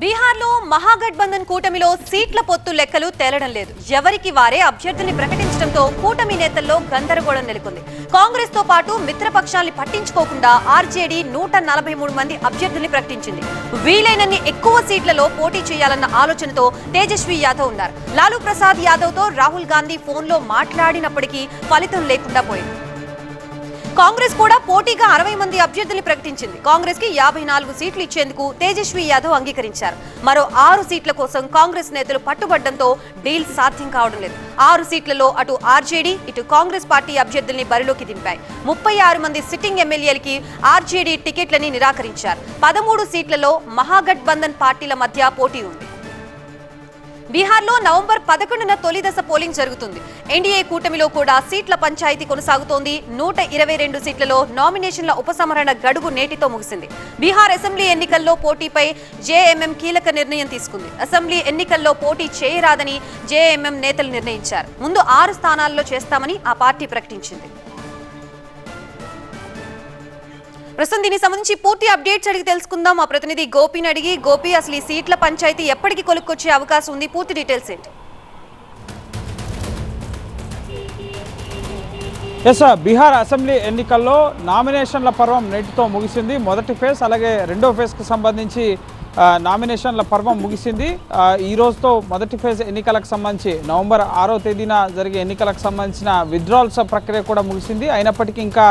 బీహార్లో మహాగఠబంధన్ కూటమిలో సీట్ల పొత్తు లెక్కలు తేలడం లేదు. ఎవరికి వారే అభ్యర్థుల్ని ప్రకటించడంతో కూటమి నేతల్లో గందరగోళం నెలకొంది. కాంగ్రెస్తో పాటు మిత్రపక్షాల్ని పట్టించుకోకుండా ఆర్జేడీ నూట నలభై మూడు మంది అభ్యర్థుల్ని ప్రకటించింది. వీలైనన్ని ఎక్కువ సీట్లలో పోటీ చేయాలన్న ఆలోచనతో తేజస్వి యాదవ్ ఉన్నారు. లాలూ ప్రసాద్ యాదవ్తో రాహుల్ గాంధీ ఫోన్లో మాట్లాడినప్పటికీ ఫలితం లేకుండా పోయింది. కాంగ్రెస్ కూడా పోటీగా అరవై మంది అభ్యర్థుల్ని ప్రకటించింది. కాంగ్రెస్కి యాభై నాలుగు సీట్లు ఇచ్చేందుకు తేజస్వి యాదవ్ అంగీకరించారు. మరో ఆరు సీట్ల కోసం కాంగ్రెస్ నేతలు పట్టుబడడంతో డీల్ సాధ్యం కావడం లేదు. ఆరు సీట్లలో అటు ఆర్జేడీ ఇటు కాంగ్రెస్ పార్టీ అభ్యర్థుల్ని బరిలోకి దింపాయి. ముప్పై ఆరు మంది సిట్టింగ్ ఎమ్మెల్యేలకి ఆర్జేడీ టికెట్లని నిరాకరించారు. పదమూడు సీట్లలో మహాగఠబంధన్ పార్టీల మధ్య పోటీ ఉంది. బీహార్లో నవంబర్ పదకొండున తొలి దశ పోలింగ్ జరుగుతుంది. ఎన్డీఏ కూటమిలో కూడా సీట్ల పంచాయతీ కొనసాగుతోంది. నూట ఇరవై రెండు సీట్లలో నామినేషన్ల ఉపసంహరణ గడువు నేటితో ముగిసింది. బీహార్ అసెంబ్లీ ఎన్నికల్లో పోటీపై జేఎంఎం కీలక నిర్ణయం తీసుకుంది. అసెంబ్లీ ఎన్నికల్లో పోటీ చేయరాదని జేఎంఎం నేతలు నిర్ణయించారు. ముందు ఆరు స్థానాల్లో చేస్తామని ఆ పార్టీ ప్రకటించింది. ప్రస్తుతం దీనికి సంబంధించి పూర్తి అప్డేట్స్ అడిగి తెలుసుకుందాం. మా ప్రతినిధి గోపిని అడిగి గోపి అసలు ఈ సీట్ల పంచాయతీ ఎప్పటికి కొలుక్కొచ్చే అవకాశం ఉంది? పూర్తి డీటెయిల్స్ ఏంటి? ఎస్ బీహార్ అసెంబ్లీ ఎన్నికల్లో నామినేషన్ల పర్వం నెట్తో ముగిసింది. మొదటి ఫేజ్ అలాగే రెండో ఫేజ్కి సంబంధించి నామినేషన్ల పర్వం ముగిసింది. ఈరోజుతో ఈ రోజుతో మొదటి ఫేజ్ ఎన్నికలకు సంబంధించి నవంబర్ ఆరో తేదీన జరిగే ఎన్నికలకు సంబంధించిన విత్డ్రాల్స్ ప్రక్రియ కూడా ముగిసింది. అయినప్పటికీ ఇంకా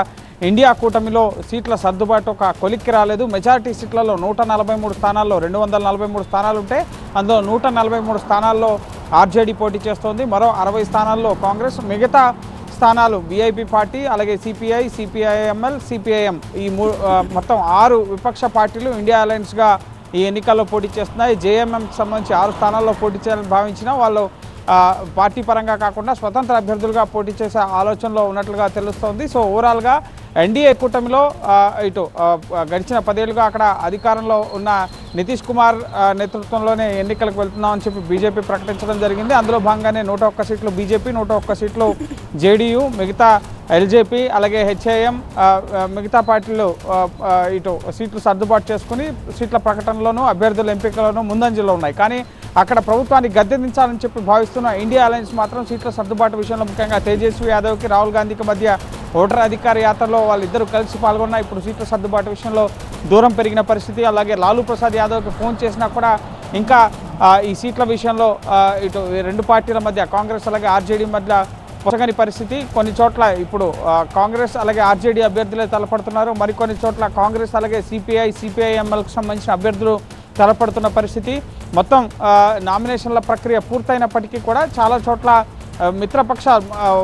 ఇండియా కూటమిలో సీట్ల సర్దుబాటు ఒక కొలిక్కి రాలేదు. మెజారిటీ సీట్లలో నూట నలభై మూడు స్థానాల్లో రెండు వందల నలభై మూడు స్థానాలు ఉంటే అందులో నూట నలభై మూడు స్థానాల్లో ఆర్జేడీ పోటీ చేస్తోంది. మరో అరవై స్థానాల్లో కాంగ్రెస్ మిగతా స్థానాలు విఐపి పార్టీ అలాగే సిపిఐ సిపిఐఎంఎల్ సిపిఐఎం ఈ మూ మొత్తం ఆరు విపక్ష పార్టీలు ఇండియా అలయన్స్గా ఈ ఎన్నికల్లో పోటీ చేస్తున్నాయి. జేఎంఎంకి సంబంధించి ఆరు స్థానాల్లో పోటీ చేయాలని భావించిన వాళ్ళు పార్టీ పరంగా కాకుండా స్వతంత్ర అభ్యర్థులుగా పోటీ చేసే ఆలోచనలో ఉన్నట్లుగా తెలుస్తోంది. సో ఓవరాల్గా ఎన్డీఏ కూటమిలో ఇటు గడిచిన పదేళ్ళుగా అక్కడ అధికారంలో ఉన్న నితీష్ కుమార్ నేతృత్వంలోనే ఎన్నికలకు వెళ్తున్నామని చెప్పి బీజేపీ ప్రకటించడం జరిగింది. అందులో భాగంగానే నూట ఒక్క సీట్లు బీజేపీ నూట ఒక్క సీట్లు జేడీయూ మిగతా ఎల్జేపీ అలాగే హెచ్ఐఎం మిగతా పార్టీలు ఇటు సీట్లు సర్దుబాటు చేసుకుని సీట్ల ప్రకటనలోనూ అభ్యర్థుల ఎంపికలోనూ ముందంజలో ఉన్నాయి. కానీ అక్కడ ప్రభుత్వాన్ని గద్దెదించాలని చెప్పి భావిస్తున్న ఇండియా అలయన్స్ మాత్రం సీట్ల సర్దుబాటు విషయంలో ముఖ్యంగా తేజస్వి యాదవ్కి రాహుల్ గాంధీకి మధ్య ఓటర్ అధికార యాత్రలో వాళ్ళిద్దరూ కలిసి పాల్గొన్న ఇప్పుడు సీట్ల సర్దుబాటు విషయంలో దూరం పెరిగిన పరిస్థితి. అలాగే లాలూ ప్రసాద్ యాదవ్కి ఫోన్ చేసినా కూడా ఇంకా ఈ సీట్ల విషయంలో ఇటు ఈ రెండు పార్టీల మధ్య కాంగ్రెస్ అలాగే ఆర్జేడీ మధ్య పొసగని పరిస్థితి. కొన్ని చోట్ల ఇప్పుడు కాంగ్రెస్ అలాగే ఆర్జేడీ అభ్యర్థులే తలపడుతున్నారు. మరికొన్ని చోట్ల కాంగ్రెస్ అలాగే సిపిఐ సిపిఐఎంఎల్కి సంబంధించిన అభ్యర్థులు తలపడుతున్న పరిస్థితి. మొత్తం నామినేషన్ల ప్రక్రియ పూర్తయినప్పటికీ కూడా చాలా చోట్ల మిత్రపక్ష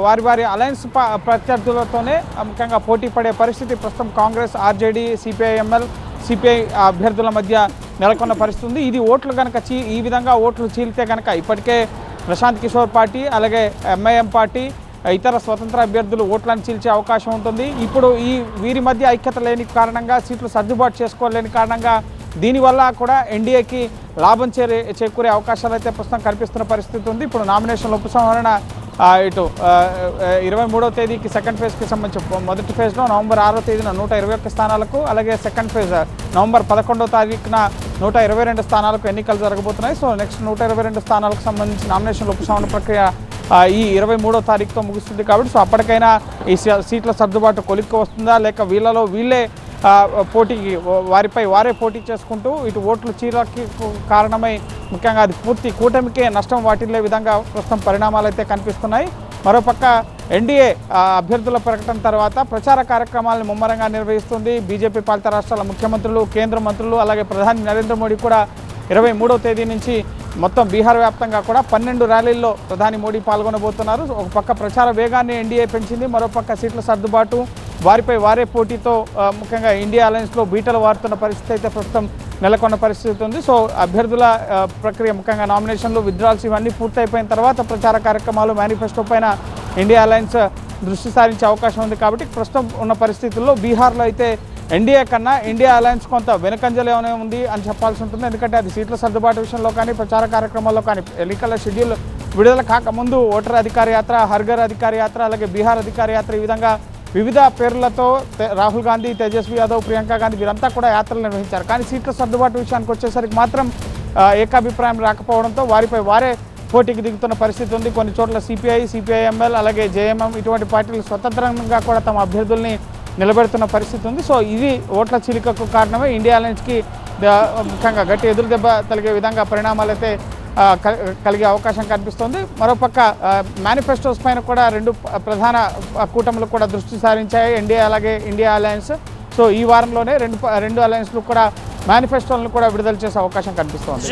వారి వారి అలయన్స్ ప- ప్రత్యర్థులతోనే ముఖ్యంగా పోటీ పడే పరిస్థితి. ప్రస్తుతం కాంగ్రెస్ ఆర్జేడీ సిపిఐఎంఎల్ సిపిఐ అభ్యర్థుల మధ్య నెలకొన్న పరిస్థితి ఉంది. ఇది ఓట్లు కనుక చీ ఈ విధంగా ఓట్లు చీలితే కనుక ఇప్పటికే ప్రశాంత్ కిషోర్ పార్టీ అలాగే ఎంఐఎం పార్టీ ఇతర స్వతంత్ర అభ్యర్థులు ఓట్లను చీల్చే అవకాశం ఉంటుంది. ఇప్పుడు ఈ వీరి మధ్య ఐక్యత లేని కారణంగా సీట్లు సర్దుబాటు చేసుకోలేని కారణంగా దీనివల్ల కూడా ఎన్డీఏకి లాభం చేరే చేకూరే అవకాశాలు అయితే ప్రస్తుతం కనిపిస్తున్న పరిస్థితి ఉంది. ఇప్పుడు నామినేషన్ల ఉపసంహరణ ఇటు ఇరవై మూడో తేదీకి సెకండ్ ఫేజ్కి సంబంధించి మొదటి ఫేజ్లో నవంబర్ ఆరో తేదీన నూట ఇరవై ఒక్క స్థానాలకు అలాగే సెకండ్ ఫేజ్ నవంబర్ పదకొండో తారీఖున నూట ఇరవై రెండు స్థానాలకు ఎన్నికలు జరగబోతున్నాయి. సో నెక్స్ట్ నూట ఇరవై రెండు స్థానాలకు సంబంధించి నామినేషన్ల ఉపసంహరణ ప్రక్రియ ఈ ఇరవై మూడో తారీఖుతో ముగుస్తుంది కాబట్టి సో అప్పటికైనా ఈ సీట్ల సర్దుబాటు కొలిక్కి వస్తుందా? లేక వీళ్ళలో వీళ్ళే పోటీకి వారిపై వారే పోటీ చేసుకుంటూ ఇటు ఓట్లు చీలకి కారణమై ముఖ్యంగా అది పూర్తి కూటమికే నష్టం వాటిల్లే విధంగా ప్రస్తుతం పరిణామాలు అయితే కనిపిస్తున్నాయి. మరోపక్క ఎన్డీఏ అభ్యర్థుల ప్రకటన తర్వాత ప్రచార కార్యక్రమాలను ముమ్మరంగా నిర్వహిస్తుంది. బీజేపీ పాలిత రాష్ట్రాల ముఖ్యమంత్రులు కేంద్ర మంత్రులు అలాగే ప్రధాని నరేంద్ర మోడీ కూడా ఇరవై మూడో తేదీ నుంచి మొత్తం బీహార్ వ్యాప్తంగా కూడా పన్నెండు ర్యాలీల్లో ప్రధాని మోడీ పాల్గొనబోతున్నారు. ఒక పక్క ప్రచార వేగాన్ని ఎన్డీఏ పెంచింది మరోపక్క సీట్ల సర్దుబాటు వారిపై వారే పోటీతో ముఖ్యంగా ఇండియా అలయన్స్లో బీటలు వారుతున్న పరిస్థితి అయితే ప్రస్తుతం నెలకొన్న పరిస్థితి ఉంది. సో అభ్యర్థుల ప్రక్రియ ముఖ్యంగా నామినేషన్లు విత్డ్రాల్స్ ఇవన్నీ పూర్తయిపోయిన తర్వాత ప్రచార కార్యక్రమాలు మేనిఫెస్టో పైన ఇండియా అలయన్స్ దృష్టి సారించే అవకాశం ఉంది కాబట్టి ప్రస్తుతం ఉన్న పరిస్థితుల్లో బీహార్లో అయితే ఎన్డీఏ కన్నా ఇండియా అలయన్స్ కొంత వెనుకంజలోనే ఉంది అని చెప్పాల్సి ఉంటుంది. ఎందుకంటే అది సీట్ల సర్దుబాటు విషయంలో కానీ ప్రచార కార్యక్రమాల్లో కానీ ఎన్నికల షెడ్యూల్ విడుదల కాకముందు ఓటర్ అధికార యాత్ర హర్ఘర్ అధికార యాత్ర అలాగే బీహార్ అధికార యాత్ర ఈ విధంగా వివిధ పేర్లతో రాహుల్ గాంధీ తేజస్వి యాదవ్ ప్రియాంక గాంధీ వీరంతా కూడా యాత్రలు నిర్వహించారు. కానీ సీట్ల సర్దుబాటు విషయానికి వచ్చేసరికి మాత్రం ఏకాభిప్రాయం రాకపోవడంతో వారిపై వారే పోటీకి దిగుతున్న పరిస్థితి ఉంది. కొన్ని చోట్ల సిపిఐ సిపిఐఎంఎల్ అలాగే జేఎంఎం ఇటువంటి పార్టీలు స్వతంత్రంగా కూడా తమ అభ్యర్థుల్ని నిలబెడుతున్న పరిస్థితి ఉంది. సో ఇది ఓట్ల చిలికకు కారణమే. ఇండియా అలయన్స్కి ముఖ్యంగా గట్టి ఎదురు దెబ్బ తగిలే విధంగా పరిణామాలు అయితే కలిగే అవకాశం కనిపిస్తోంది. మరోపక్క మేనిఫెస్టోస్ పైన కూడా రెండు ప్రధాన కూటములు కూడా దృష్టి సారించాయి. ఎన్డీఏ అలాగే ఇండియా అలయన్స్. సో ఈ వారంలోనే రెండు రెండు అలయన్స్లు కూడా మేనిఫెస్టోలను కూడా విడుదల చేసే అవకాశం కనిపిస్తోంది.